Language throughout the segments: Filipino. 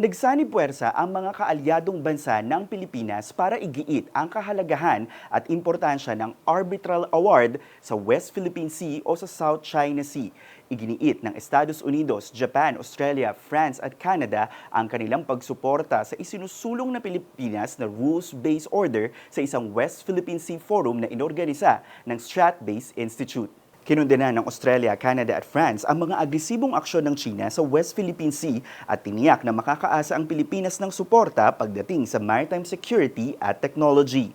Nagsanib-puwersa ang mga kaalyadong bansa ng Pilipinas para igiit ang kahalagahan at importansya ng Arbitral Award sa West Philippine Sea o sa South China Sea. Iginiit ng Estados Unidos, Japan, Australia, France at Canada ang kanilang pagsuporta sa isinusulong na Pilipinas na rules-based order sa isang West Philippine Sea Forum na inorganisa ng Strat-Based Institute. Kinundena ng Australia, Canada at France ang mga agresibong aksyon ng China sa West Philippine Sea at tiniyak na makakaasa ang Pilipinas ng suporta pagdating sa maritime security at technology.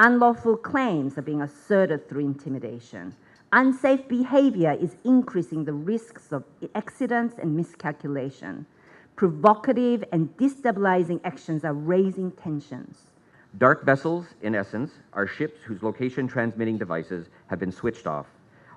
Unlawful claims are being asserted through intimidation. Unsafe behavior is increasing the risks of accidents and miscalculation. Provocative and destabilizing actions are raising tensions. Dark vessels, in essence, are ships whose location transmitting devices have been switched off,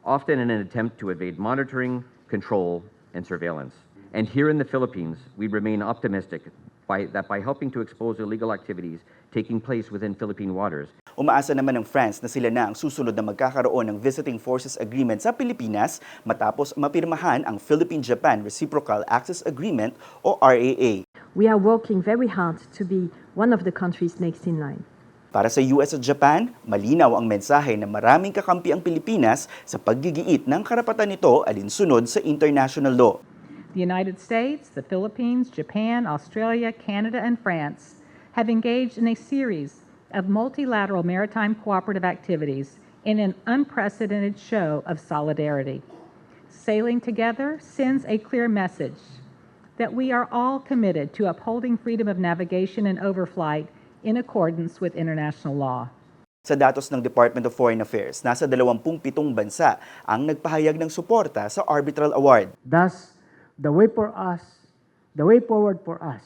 often in an attempt to evade monitoring, control, and surveillance. And here in the Philippines, we remain optimistic by, that by helping to expose illegal activities taking place within Philippine waters, Umaasa naman ng France na sila na ang susunod na magkakaroon ng Visiting Forces Agreement sa Pilipinas matapos mapirmahan ang Philippine-Japan Reciprocal Access Agreement o RAA. We are working very hard to be one of the countries next in line. Para sa US at Japan, malinaw ang mensahe na maraming kakampi ang Pilipinas sa paggigiit ng karapatan nito alinsunod sa international law. The United States, the Philippines, Japan, Australia, Canada, and France have engaged in a series of multilateral maritime cooperative activities in an unprecedented show of solidarity. Sailing together sends a clear message that we are all committed to upholding freedom of navigation and overflight in accordance with international law. Sa datos ng Department of Foreign Affairs, nasa 27 bansa ang nagpahayag ng suporta sa Arbitral Award. Thus, the way for us, the way forward for us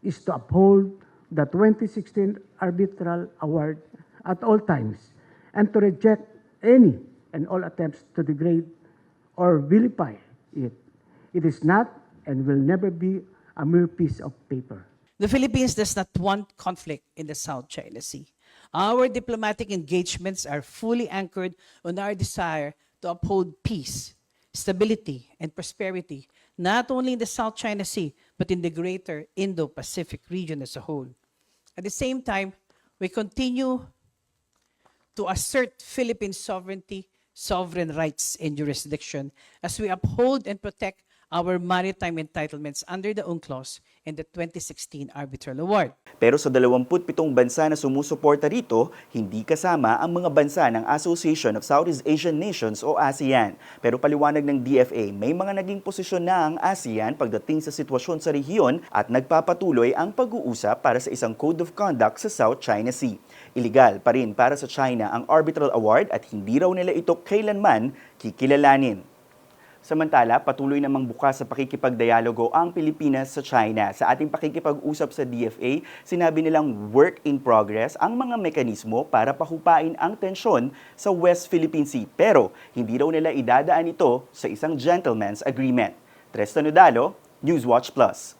is to uphold the 2016 Arbitral Award at all times and to reject any and all attempts to degrade or vilify it. It is not and will never be a mere piece of paper. The Philippines does not want conflict in the South China Sea. Our diplomatic engagements are fully anchored on our desire to uphold peace, stability, and prosperity, not only in the South China Sea, but in the greater Indo Pacific region as a whole. At the same time, we continue to assert Philippine sovereignty, sovereign rights, and jurisdiction as we uphold and protect our maritime entitlements under the UNCLOS and the 2016 Arbitral Award. Pero sa 27 bansa na sumusuporta rito, hindi kasama ang mga bansa ng Association of Southeast Asian Nations o ASEAN. Pero paliwanag ng DFA, may mga naging posisyon na ang ASEAN pagdating sa sitwasyon sa rehiyon at nagpapatuloy ang pag-uusap para sa isang Code of Conduct sa South China Sea. Iligal pa rin para sa China ang Arbitral Award at hindi raw nila ito kailanman kikilalanin. Samantala, patuloy namang bukas sa pakikipagdialogo ang Pilipinas sa China. Sa ating pakikipag-usap sa DFA, sinabi nilang work in progress ang mga mekanismo para pahupain ang tensyon sa West Philippine Sea. Pero hindi raw nila idadaan ito sa isang gentleman's agreement. Tres Tanudalo, Newswatch Plus.